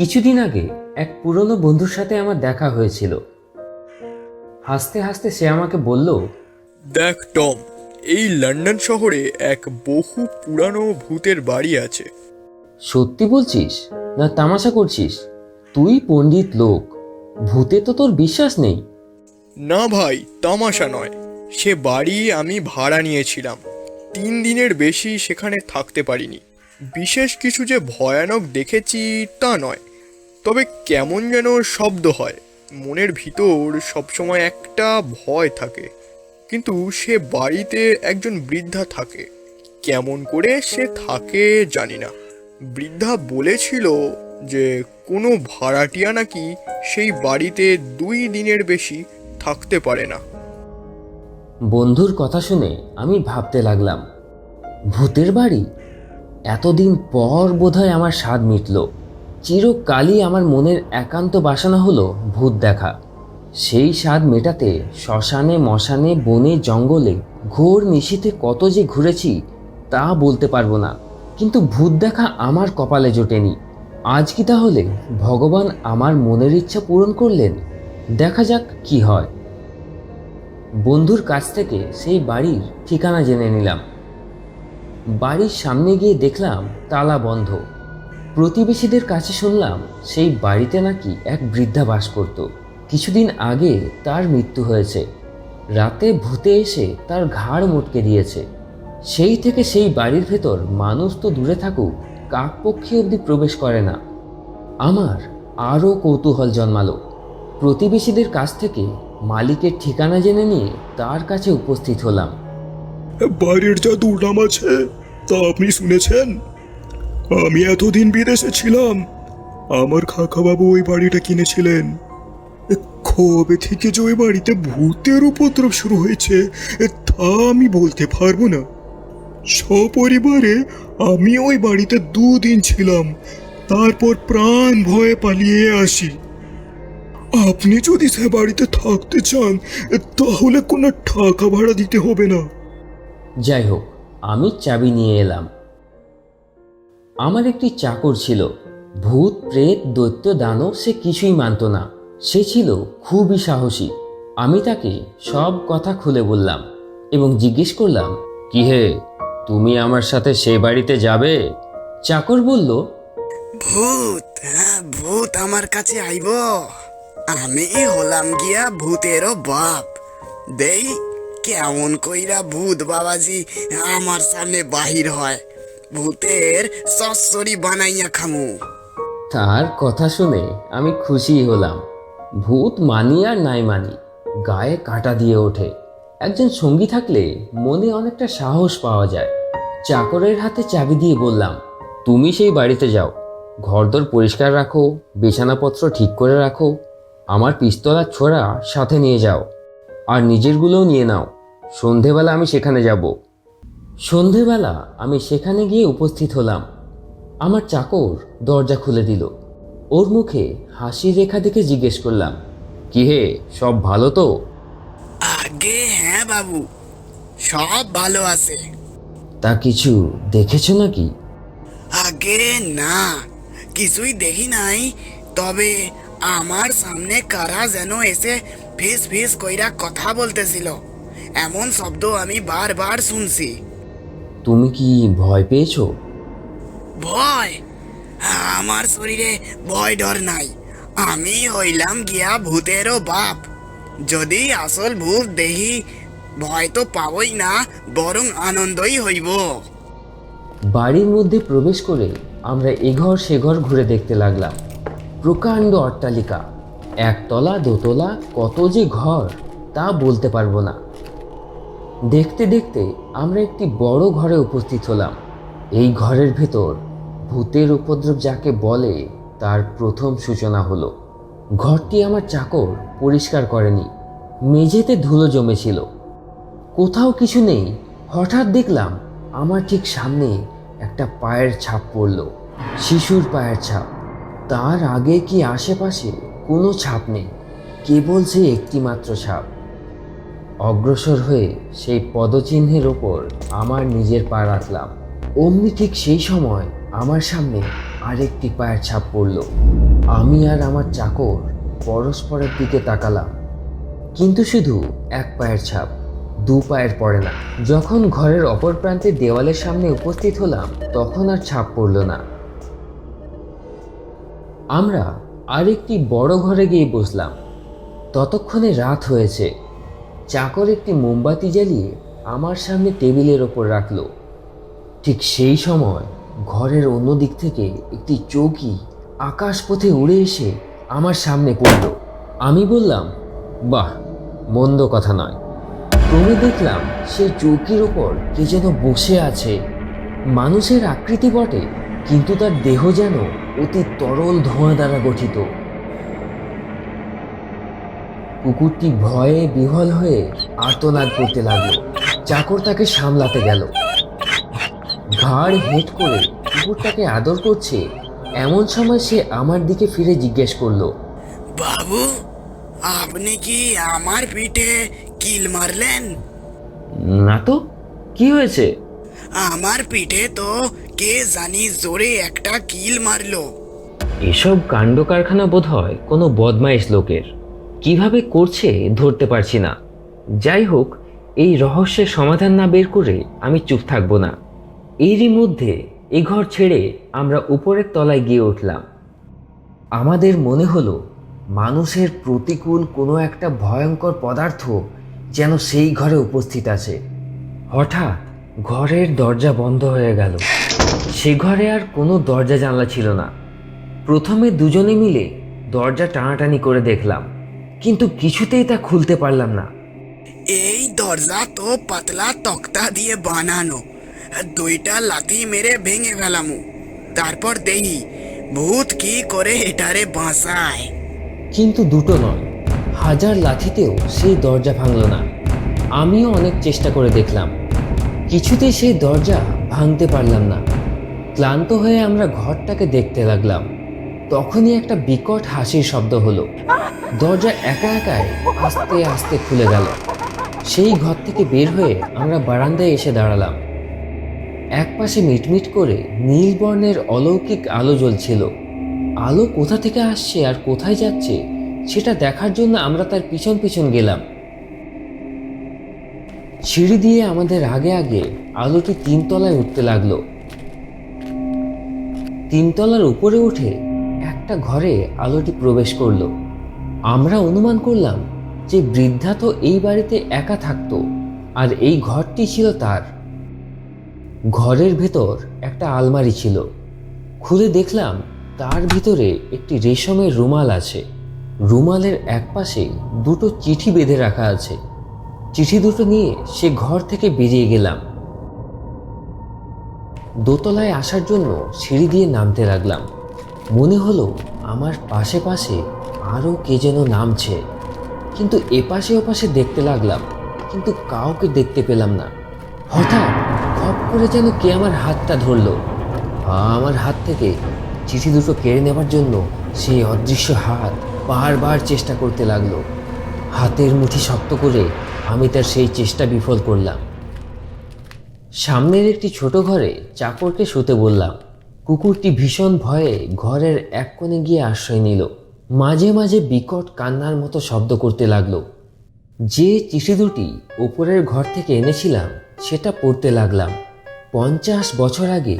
কিছুদিন আগে এক পুরনো বন্ধুর সাথে আমার দেখা হয়েছিল। হাসতে হাসতে সে আমাকে বলল দেখ টম এই লন্ডন শহরে এক বহু পুরানো ভূতের বাড়ি আছে। সত্যি বলছিস? না তামাশা করছিস? তুই পণ্ডিত লোক ভূতে তো তোর বিশ্বাস নেই। না ভাই তামাশা নয়। সে বাড়ি আমি ভাড়া নিয়েছিলাম। তিন দিনের বেশি সেখানে থাকতে পারিনি। বিশেষ কিছু যে ভয়ানক দেখেছি তা নয়। তবে কেমন যেন শব্দ হয়। মনের ভিতর সবসময় একটা ভয় থাকে। কিন্তু সে বাড়িতে একজন বৃদ্ধা থাকে। কেমন করে সে থাকে জানি না। বৃদ্ধা বলেছিল যে কোনো ভাড়াটিয়া নাকি সেই বাড়িতে দুই দিনের বেশি থাকতে পারে না। বন্ধুর কথা শুনে আমি ভাবতে লাগলাম, ভূতের বাড়ি? এতদিন পর বোধহয় আমার স্বাদ মিটল। চিরকালই আমার মনের একান্ত বাসনা হলো ভূত দেখা। সেই স্বাদ মেটাতে শ্মশানে, মশানে, বনে, জঙ্গলে, ঘোর নিশীতে কত যে ঘুরেছি, তা বলতে পারব না। কিন্তু ভূত দেখা আমার কপালে জোটেনি। আজ কি তাহলে ভগবান আমার মনের ইচ্ছা পূরণ করলেন? দেখা যাক কি হয়। বন্ধুর কাছ থেকে সেই বাড়ির ঠিকানা জেনে নিলাম। বাড়ির সামনে গিয়ে দেখলাম তালা বন্ধ। প্রতিবেশীদের কাছে শুনলাম সেই বাড়িতে নাকি এক বৃদ্ধা বাস করত। কিছুদিন আগে তার মৃত্যু হয়েছে। রাতে ভূতে এসে তার ঘাড় মটকে দিয়েছে। সেই থেকে সেই বাড়ির ভেতর মানুষ তো দূরে থাকুক, কাকপক্ষী অবধি প্রবেশ করে না। আমার আরও কৌতূহল জন্মালো। প্রতিবেশীদের কাছ থেকে মালিকের ঠিকানা জেনে নিয়ে তার কাছে উপস্থিত হলাম। বাড়ির যা দুর্নাম আছে, তা আপনি শুনেছেন? আমি এতদিন বিদেশে ছিলাম। আমার কাকাবাবু ওই বাড়িটা কিনেছিলেন। কবে থেকে যে ওই বাড়িতে ভূতের উপদ্রব শুরু হয়েছে, তা আমি বলতে পারব না। সপরিবারে আমি ওই বাড়িতে দুদিন ছিলাম, তারপর প্রাণ ভয়ে পালিয়ে আসি। আপনি যদি সে বাড়িতে থাকতে চান, তাহলে কোনো টাকা ভাড়া দিতে হবে না। যাই হোক, আমি চাবি নিয়ে এলাম। আমার একটি চাকর ছিল। ভূত, প্রেত, দৈত্য, দানব সে কিছুই মানত না। সে ছিল খুবই সাহসী। আমি তাকে সব কথা খুলে বললাম এবং জিজ্ঞেস করলাম, কি হে, তুমি আমার সাথে সে বাড়িতে যাবে? চাকর বলল, ভূত হ্যাঁ ভূত আমার কাছে আইব। আমি হলাম গিয়া ভূতেরও বাপ। দেই, কেমন কইরা ভূত বাবাজি আমার সামনে বাহির হয়। ভূতের সস্যরি বানাইয়া খামু। তার কথা শুনে আমি খুশি হলাম। ভূত মানি আর নাই মানি, গায়ে কাঁটা দিয়ে ওঠে। একজন সঙ্গী থাকলে মনে অনেকটা সাহস পাওয়া যায়। চাকরের হাতে চাবি দিয়ে বললাম, তুমি সেই বাড়িতে যাও। ঘরদোর পরিষ্কার রাখো, বিছানাপত্র ঠিক করে রাখো। আমার পিস্তল আর ছোড়া সাথে নিয়ে যাও। আর নিজেরগুলোও নিয়ে নাও। সন্ধেবেলা আমি সেখানে যাব। সন্ধেবেলা আমি সেখানে গিয়ে উপস্থিত হলাম। আমার চাকর দরজা খুলে দিল। ওর মুখে হাসি রেখা দেখে জিজ্ঞেস করলাম কি হে সব ভালো তো? আগে হ্যাঁ বাবু সব ভালো আছে। তা কিছু দেখেছ নাকি? আগে না কিছুই দেখি নাই। তবে আমার সামনে কারা যেন এসে ফিস ফিস কইরা কথা বলতেছিল। এমন শব্দ আমি বারবার শুনছি। তুমি কি ভয় পেয়েছ? ভয়? আমার শরীরে ভয় ডর নাই। আমি হইলাম গিয়া ভূতেরও বাপ। যদি আসল ভূত দেখি ভয় তো পাবই না বরং আনন্দই হইব। বাড়ির মধ্যে প্রবেশ করে আমরা এঘর সেঘর ঘুরে দেখতে লাগলাম। প্রকাণ্ড অট্টালিকা একতলা দোতলা কত যে ঘর তা বলতে পারব না। দেখতে দেখতে আমরা একটি বড় ঘরে উপস্থিত হলাম। এই ঘরের ভেতর ভূতের উপদ্রব যাকে বলে তার প্রথম সূচনা হলো। ঘরটি আমার চাকর পরিষ্কার করেনি। মেঝেতে ধুলো জমেছিল। কোথাও কিছু নেই। হঠাৎ দেখলাম আমার ঠিক সামনে একটা পায়ের ছাপ পড়ল। শিশুর পায়ের ছাপ। তার আগে কি আশেপাশে কোনো ছাপ নেই। কেবল সে একটি মাত্র ছাপ। অগ্রসর হয়ে সেই পদচিহ্নের ওপর আমার নিজের পা রাখলাম। অমনি ঠিক সেই সময় আমার সামনে আরেকটি পায়ের ছাপ পড়ল। আমি আর আমার চাকর পরস্পরের দিকে তাকালাম। কিন্তু শুধু এক পায়ের ছাপ, দু পায়ের পড়ে না। যখন ঘরের অপর প্রান্তে দেওয়ালের সামনে উপস্থিত হলাম, তখন আর ছাপ পড়ল না। আমরা আরেকটি বড় ঘরে গিয়ে বসলাম। ততক্ষণে রাত হয়েছে। চাকর একটি মোমবাতি জ্বালিয়ে আমার সামনে টেবিলের ওপর রাখল। ঠিক সেই সময় ঘরের অন্য দিক থেকে একটি চৌকি আকাশ পথে উড়ে এসে আমার সামনে পড়ল। আমি বললাম, বাহ, মন্দ কথা নয়। ক্রমে দেখলাম সে চৌকির ওপর কে যেন বসে আছে। মানুষের আকৃতি বটে, কিন্তু তার দেহ যেন অতি তরল ধোঁয়া দ্বারা গঠিত। কুকুরটি ভয়ে বিহল হয়ে আর্তনাদ করতে লাগল। চাকর তাকে সামলাতে গেল। ঘাড় হেট করে কুকুরটাকে আদর করছে। এমন সময় সে আমার দিকে ফিরে জিজ্ঞেস করল বাবু আপনি কি আমার পিঠে কিল মারলেন? না তো কি হয়েছে? আমার পিঠে তো কে জানি জোরে একটা কিল মারলো। এসব কাণ্ড কারখানা বোধ হয় কোনো বদমাইশ লোকের। কীভাবে করছে ধরতে পারছি না। যাই হোক, এই রহস্যের সমাধান না বের করে আমি চুপ থাকব না। এরই মধ্যে এ ঘর ছেড়ে আমরা উপরের তলায় গিয়ে উঠলাম। আমাদের মনে হলো, মানুষের প্রতিকূল কোনো একটা ভয়ঙ্কর পদার্থ যেন সেই ঘরে উপস্থিত আছে। হঠাৎ ঘরের দরজা বন্ধ হয়ে গেল। সে ঘরে আর কোনো দরজা জানলা ছিল না। প্রথমে দুজনে মিলে দরজা টানাটানি করে দেখলাম। কিন্তু কিছুতেই তা খুলতে পারলাম না। এই দরজা তো পাতলা তক্তা দিয়ে বানানো। দুইটা লাথি মেরে ভেঙে ফেলামু। তারপর দেহি ভূত কি করে এটারে বাঁচায়। কিন্তু দুটো নয় হাজার লাথিতেও সেই দরজা ভাঙল না। আমিও অনেক চেষ্টা করে দেখলাম। কিছুতেই সেই দরজা ভাঙতে পারলাম না। ক্লান্ত হয়ে আমরা ঘরটাকে দেখতে লাগলাম। তখনই একটা বিকট হাসির শব্দ হলো। দরজা একা একাই আস্তে আস্তে খুলে গেল। সেই ঘর থেকে বের হয়ে আমরা বারান্দায় এসে দাঁড়ালাম। একপাশে মিটমিট করে নীল বর্ণের অলৌকিক আলো জ্বলছিল। আলো কোথা থেকে আসছে আর কোথায় যাচ্ছে, সেটা দেখার জন্য আমরা তার পিছন পিছন গেলাম। সিঁড়ি দিয়ে আমাদের আগে আগে আলোটি তিনতলায় উঠতে লাগল। তিনতলার উপরে উঠে একটা ঘরে আলোটি প্রবেশ করল। আমরা অনুমান করলাম যে বৃদ্ধা তো এই বাড়িতে একা থাকতো, আর এই ঘরটি ছিল তার। ঘরের ভেতর একটা আলমারি ছিল। খুলে দেখলাম তার ভিতরে একটি রেশমের রুমাল আছে। রুমালের একপাশে দুটো চিঠি বেঁধে রাখা আছে। চিঠি দুটো নিয়ে সে ঘর থেকে বেরিয়ে গেলাম। দোতলায় আসার জন্য সিঁড়ি দিয়ে নামতে লাগলাম। মনে হলো আমার পাশে পাশে আরও কে যেন নামছে। কিন্তু এপাশে ওপাশে দেখতে লাগলাম, কিন্তু কাউকে দেখতে পেলাম না। হঠাৎ খপ করে যেন কে আমার হাতটা ধরলো। আমার হাত থেকে চিঠি দুটো কেড়ে নেবার জন্য সেই অদৃশ্য হাত বারবার চেষ্টা করতে লাগল। হাতের মুঠি শক্ত করে আমি তার সেই চেষ্টা বিফল করলাম। সামনের একটি ছোট ঘরে চাকরকে শুতে বললাম কুকুরটি ভীষণ ভয়ে ঘরের এক কোণে গিয়ে আশ্রয় নিল। মাঝে মাঝে বিকট কান্নার মতো শব্দ করতে লাগল। যে চিঠি দুটি ওপরের ঘর থেকে এনেছিলাম, সেটা পড়তে লাগলাম। পঞ্চাশ বছর আগে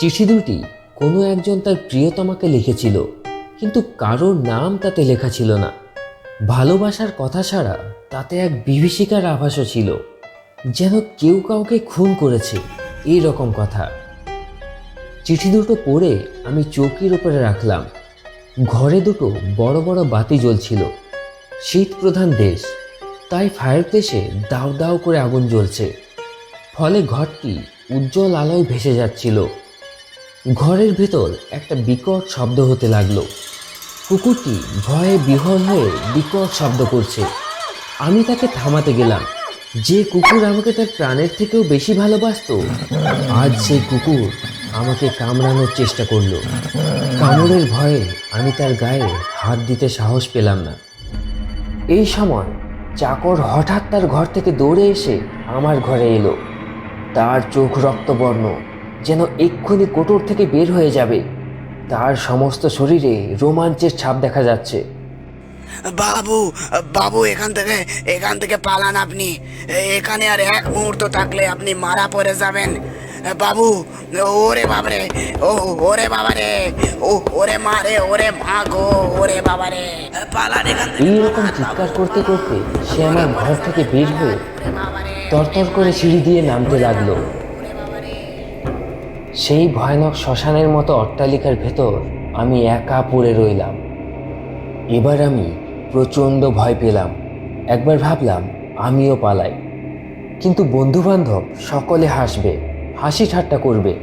চিঠি দুটি কোনো একজন তার প্রিয়তমাকে লিখেছিল, কিন্তু কারোর নাম তাতে লেখা ছিল না। ভালোবাসার কথা ছাড়া তাতে এক বিভীষিকার আভাসও ছিল। যেন কেউ কাউকে খুন করেছে, এই রকম কথা। চিঠি দুটো পড়ে আমি চৌকির উপরে রাখলাম। ঘরে দুটো বড় বড় বাতি জ্বলছিল। শীত প্রধান দেশ, তাই ফায়ার প্লেসে দাও দাও করে আগুন জ্বলছে। ফলে ঘরটি উজ্জ্বল আলোয় ভেসে যাচ্ছিল। ঘরের ভেতর একটা বিকট শব্দ হতে লাগল। কুকুরটি ভয়ে বিহল হয়ে বিকট শব্দ করছে। আমি তাকে থামাতে গেলাম। যে কুকুর আমাকে তার প্রাণের থেকেও বেশি ভালোবাসতো, আজ সেই কুকুর আমাকে কামড়ানোর চেষ্টা করল। কামড়ের ভয়ে আমি তার গায়ে হাত দিতে সাহস পেলাম না। এই সময় চাকর হঠাৎ তার ঘর থেকে দৌড়ে এসে আমার ঘরে এলো। তার চোখ রক্তবর্ণ, যেন এক্ষুনি কোটর থেকে বের হয়ে যাবে। তার সমস্ত শরীরে রোমাঞ্চের ছাপ দেখা যাচ্ছে। বাবু বাবু, এখান থেকে এখান থেকে পালান আপনি। এখানে আর এক মুহূর্ত থাকলে আপনি মারা পড়ে যাবেন। বাবু ওরে বাবারে ও ওরে বাবারে ও ওরে মারে ওরে মা গো ওরে বাবারে। পালান এখান এইরকম চিৎকার করতে করতে সে আমার ঘর থেকে বের হয়ে তরতর করে সিঁড়ি দিয়ে নামতে লাগল। সেই ভয়ানক শ্মশানের মতো অট্টালিকার ভেতর আমি একা পড়ে রইলাম। এবার আমি প্রচণ্ড ভয় পেলাম। একবার ভাবলাম আমিও পালাই। কিন্তু বন্ধুবান্ধব সকলে হাসবে। হাসি ঠাট্টা করবে।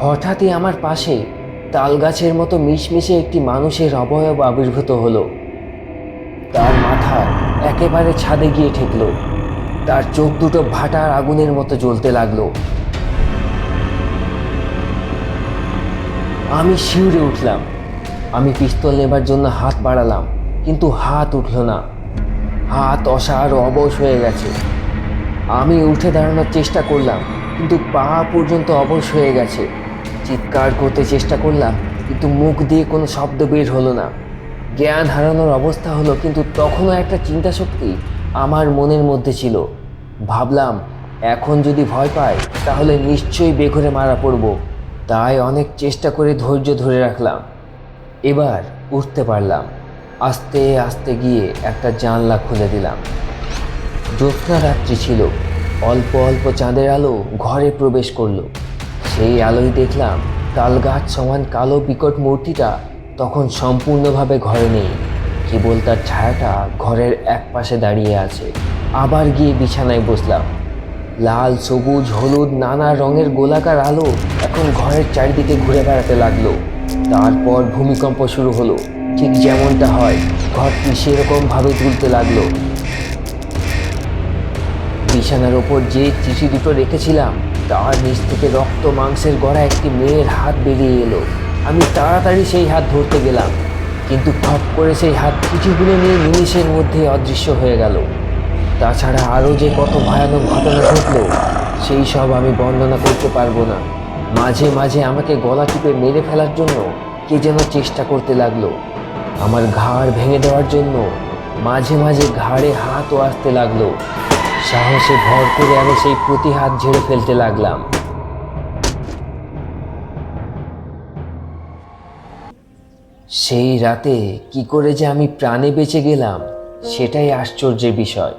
হঠাৎই আমার পাশে তালগাছের মতো মিশমিশে একটি মানুষের অবয়ব আবির্ভূত হলো। তার মাথা একেবারে ছাদে গিয়ে ঠেকলো। তার চোখ দুটো ভাটার আগুনের মতো জ্বলতে লাগল। আমি শিউরে উঠলাম। আমি পিস্তল নেবার জন্য হাত বাড়ালাম, কিন্তু হাত উঠল না। হাত অসার অবশ হয়ে গেছে। আমি উঠে দাঁড়ানোর চেষ্টা করলাম, কিন্তু পা পর্যন্ত অবশ হয়ে গেছে। চিৎকার করতে চেষ্টা করলাম, কিন্তু মুখ দিয়ে কোনো শব্দ বের হলো না। জ্ঞান হারানোর অবস্থা হলো, কিন্তু তখনও একটা চিন্তা শক্তি আমার মনের মধ্যে ছিল। ভাবলাম, এখন যদি ভয় পাই, তাহলে নিশ্চয়ই বেঘরে মারা পড়ব। তাই অনেক চেষ্টা করে ধৈর্য ধরে রাখলাম। এবার উঠতে পারলাম। আস্তে আস্তে গিয়ে একটা জানলা খুলে দিলাম। জ্যোৎস্না রাত্রি ছিল। অল্প অল্প চাঁদের আলো ঘরে প্রবেশ করল। সেই আলোয় দেখলাম তালগাছ সমান কালো বিকট মূর্তিটা তখন সম্পূর্ণভাবে ঘরে নেই। কেবল তার ছায়াটা ঘরের এক পাশে দাঁড়িয়ে আছে। আবার গিয়ে বিছানায় বসলাম। লাল, সবুজ, হলুদ, নানা রঙের গোলাকার আলো এখন ঘরের চারিদিকে ঘুরে বেড়াতে লাগল। তারপর ভূমিকম্প শুরু হলো। ঠিক যেমনটা হয়, ঘরটি সেরকমভাবে তুলতে লাগল। বিছানার ওপর যে চিঠি দুটো রেখেছিলাম, তার নিচ থেকে রক্ত মাংসের গড়া একটি মেয়ের হাত বেরিয়ে এলো। আমি তাড়াতাড়ি সেই হাত ধরতে গেলাম, কিন্তু খপ করে সেই হাত চিঠিগুলো নিয়ে নিমিষের মধ্যে অদৃশ্য হয়ে গেল। তাছাড়া আরও যে কত ভয়ানক ঘটনা ঘটলো, সেই সব আমি বর্ণনা করতে পারব না। মাঝে মাঝে আমাকে গলা টিপে মেরে ফেলার জন্য কে যেন চেষ্টা করতে লাগল। আমার ঘাড় ভেঙে দেওয়ার জন্য মাঝে মাঝে ঘাড়ে হাতও আসতে লাগল। সাহসে ভর করে আমি সেই প্রতিহাত ঝেড়ে ফেলতে লাগলাম। সেই রাতে কি করে যে আমি প্রাণে বেঁচে গেলাম, সেটাই আশ্চর্যের বিষয়।